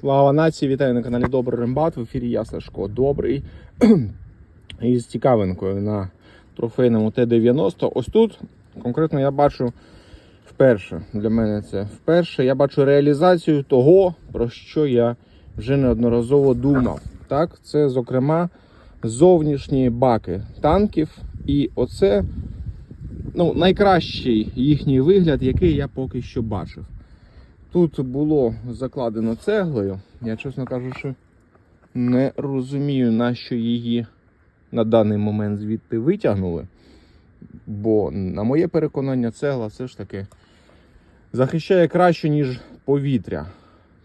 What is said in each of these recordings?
Слава нації, вітаю на каналі Добрий Рембат. В ефірі я Сашко Добрий. Із цікавинкою на трофейному Т-90. Ось тут конкретно я бачу вперше. Для мене це вперше. Я бачу реалізацію того, про що я вже неодноразово думав. Так, це, зокрема, зовнішні баки танків. І оце ну, найкращий їхній вигляд, який я поки що бачив. Тут було закладено цеглою. Я, чесно кажучи, не розумію, на що її на даний момент звідти витягнули. Бо, на моє переконання, цегла все ж таки захищає краще, ніж повітря.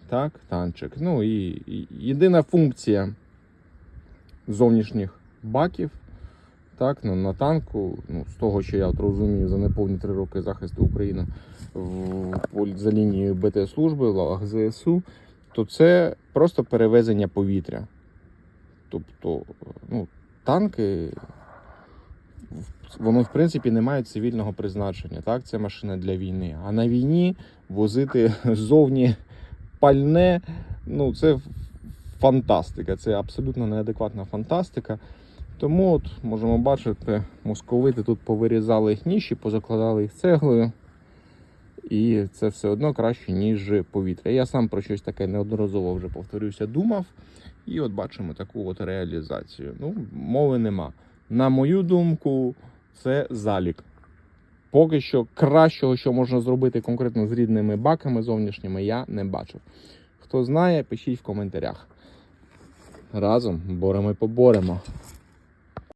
Так, танчик. Ну і, і єдина функція зовнішніх баків. Так, ну, на танку, ну, з того, що я от розумію, за неповні три роки захисту України в, за лінією БТ служби, в лавах ЗСУ, то це просто перевезення повітря. Тобто, ну, танки, в- воно в принципі не мають цивільного призначення. Так? Це машина для війни. А на війні возити ззовні пальне, ну це фантастика. Це абсолютно неадекватна фантастика. Тому от можемо бачити, московити тут повирізали ніші, позакладали їх цеглою. І це все одно краще, ніж повітря. Я сам про щось таке неодноразово вже повторюся, думав. І от бачимо таку от реалізацію. Ну, мови нема. На мою думку, це залік. Поки що кращого, що можна зробити конкретно з рідними баками зовнішніми, я не бачив. Хто знає, пишіть в коментарях. Разом боремо і поборемо.